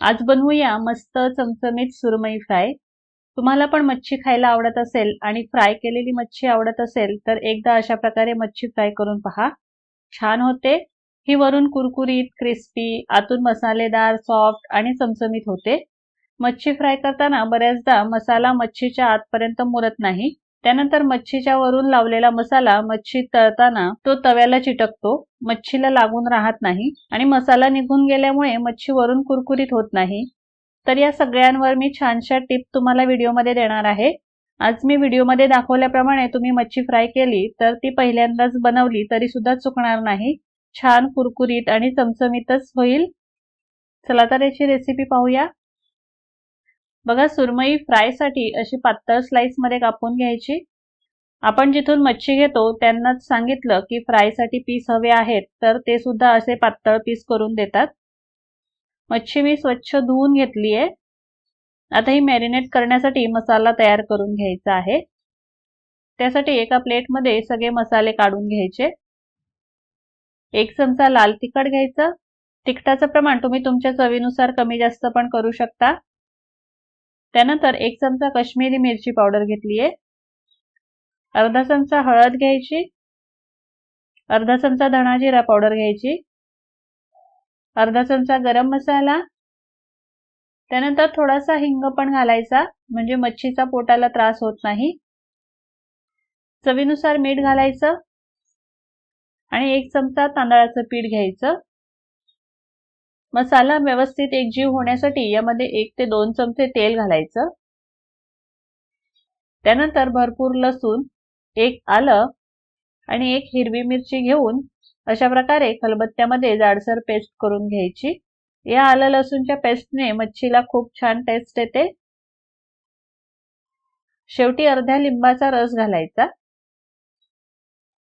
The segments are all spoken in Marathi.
आज बनवूया मस्त चमचमीत सुरमई फ्राय. तुम्हाला पण मच्छी खायला आवडत असेल आणि फ्राय केलेली मच्छी आवडत असेल तर एकदा अशा प्रकारे मच्छी फ्राय करून पहा. छान होते. ही वरून कुरकुरीत क्रिस्पी आतून मसालेदार सॉफ्ट आणि चमचमीत होते. मच्छी फ्राय करताना बऱ्याचदा मसाला मच्छीच्या आतपर्यंत मुरत नाही. त्यानंतर मच्छीच्या वरून लावलेला मसाला मच्छी तळताना तो तव्याला चिटकतो. मच्छीला लागून राहत नाही आणि मसाला निघून गेल्यामुळे मच्छी वरून कुरकुरीत होत नाही. तर या सगळ्यांवर मी छानशा टिप तुम्हाला व्हिडिओमध्ये देणार आहे. आज मी व्हिडिओमध्ये दाखवल्याप्रमाणे तुम्ही मच्छी फ्राय केली तर ती पहिल्यांदाच बनवली तरी सुद्धा चुकणार नाही. छान कुरकुरीत आणि चमचमीतच होईल. चला तर याची रेसिपी पाहूया. बघा सुरमई फ्रायसाठी अशी पातळ स्लाइसमध्ये कापून घ्यायची. आपण जिथून मच्छी घेतो त्यांनाच सांगितलं की फ्रायसाठी पीस हवे आहेत तर ते सुद्धा असे पातळ पीस करून देतात. मच्छी मी स्वच्छ धुवून घेतली आहे आता ही मॅरिनेट करण्यासाठी मसाला तयार करून घ्यायचा आहे. त्यासाठी एका प्लेटमध्ये सगळे मसाले काढून घ्यायचे. एक चमचा लाल तिखट घ्यायचं. तिखटाचं प्रमाण तुम्ही तुमच्या चवीनुसार कमी जास्त पण करू शकता. त्यानंतर एक चमचा कश्मीरी मिरची पावडर घेतली आहे. अर्धा चमचा हळद घ्यायची. अर्धा चमचा धणा जिरा पावडर घ्यायची. अर्धा चमचा गरम मसाला. त्यानंतर थोडासा हिंग पण घालायचा म्हणजे मच्छीचा पोटाला त्रास होत नाही. चवीनुसार मीठ घालायचं. आणि एक चमचा तांदळाचं पीठ घ्यायचं. मसाला व्यवस्थित एकजीव होण्यासाठी यामध्ये एक ते दोन चमचे तेल घालायचं. त्यानंतर भरपूर लसूण एक आलं आणि एक हिरवी मिरची घेऊन अशा प्रकारे खलबत्त्यामध्ये जाडसर पेस्ट करून घ्यायची. या आलं लसूणच्या पेस्टने मच्छीला खूप छान टेस्ट येते. शेवटी अर्ध्या लिंबाचा रस घालायचा.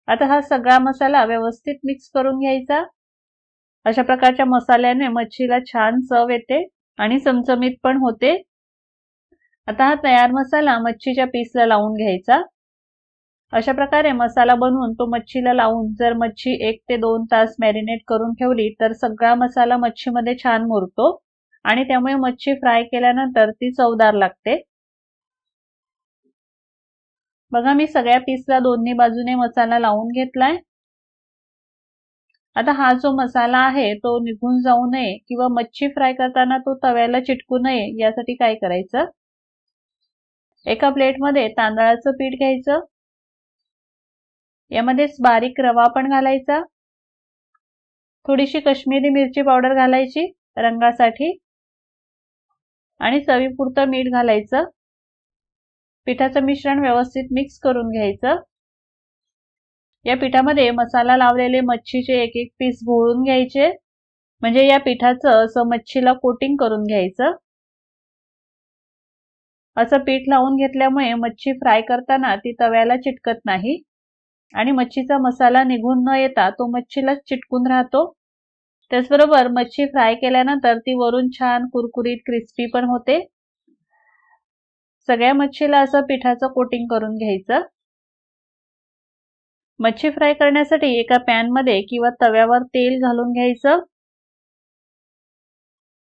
आता हा सगळा मसाला व्यवस्थित मिक्स करून घ्यायचा. अशा प्रकारच्या मसाल्याने मच्छीला छान चव येते आणि चमचमीत पण होते. आता हा तयार मसाला मच्छीच्या पीसला लावून घ्यायचा. अशा प्रकारे मसाला बनवून तो मच्छीला लावून जर मच्छी एक ते दोन तास मॅरिनेट करून ठेवली तर सगळा मसाला मच्छीमध्ये छान मुरतो आणि त्यामुळे मच्छी फ्राय केल्यानंतर ती चवदार लागते. बघा मी सगळ्या पीसला दोन्ही बाजूने मसाला लावून घेतलाय. आता हा जो मसाला आहे तो निघून जाऊ नये किंवा मच्छी फ्राय करताना तो तव्याला चिटकू नये यासाठी काय करायचं? एका प्लेटमध्ये तांदळाचं पीठ घ्यायचं. यामध्येच बारीक रवा पण घालायचा. थोडीशी कश्मीरी मिरची पावडर घालायची रंगासाठी. आणि चवीपुरतं मीठ घालायचं. पिठाचं मिश्रण व्यवस्थित मिक्स करून घ्यायचं. या पिठामध्ये मसाला लावलेले मच्छीचे एक एक पीस घोळून घ्यायचे. म्हणजे या पिठाचं असं मच्छीला कोटिंग करून घ्यायचं. असं पीठ लावून घेतल्यामुळे मच्छी फ्राय करताना ती तव्याला चिटकत नाही. आणि मच्छीचा मसाला निघून न येता तो मच्छीला चिटकून राहतो. त्याचबरोबर मच्छी फ्राय केल्यानंतर ती वरून छान कुरकुरीत क्रिस्पी पण होते. सगळ्या मच्छीला असं पिठाचं कोटिंग करून घ्यायचं. मच्छी फ्राय करण्यासाठी एका पॅनमध्ये किंवा तव्यावर तेल घालून घ्यायचं.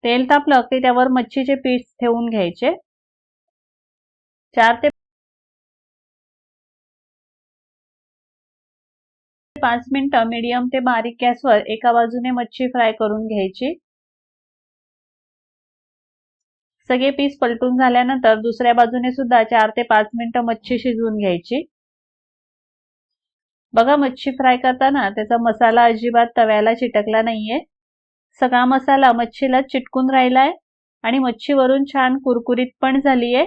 तेल तापलं की त्यावर मच्छीचे पीस ठेवून घ्यायचे. चार ते पाच मिनिटं मीडियम ते बारीक गॅसवर एका बाजूने मच्छी फ्राय करून घ्यायची. सगळे पीस पलटून झाल्यानंतर दुसऱ्या बाजूने सुद्धा चार ते पाच मिनिटं मच्छी शिजवून घ्यायची. बघा मच्छी फ्राय करताना त्याचा मसाला अजिबात तव्याला चिटकला नाहीये. सगळा मसाला मच्छीला चिटकून राहिलाय आणि मच्छीवरून छान कुरकुरीत पण झालीये.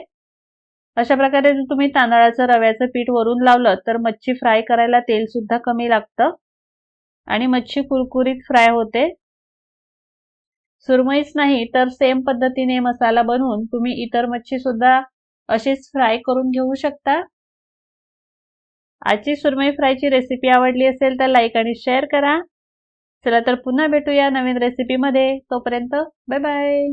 अशा प्रकारे जर तुम्ही तांदळाचं रव्याचं पीठ वरून लावलं तर मच्छी फ्राय करायला तेल सुद्धा कमी लागतं आणि मच्छी कुरकुरीत फ्राय होते. सुरमईच नाही तर सेम पद्धतीने मसाला बनवून तुम्ही इतर मच्छी सुद्धा अशीच फ्राय करून घेऊ शकता. आजची सुरमई फ्रायची रेसिपी आवडली असेल तर लाईक आणि शेअर करा. चला तर पुन्हा भेटूया नवीन रेसिपीमध्ये तोपर्यंत बाय बाय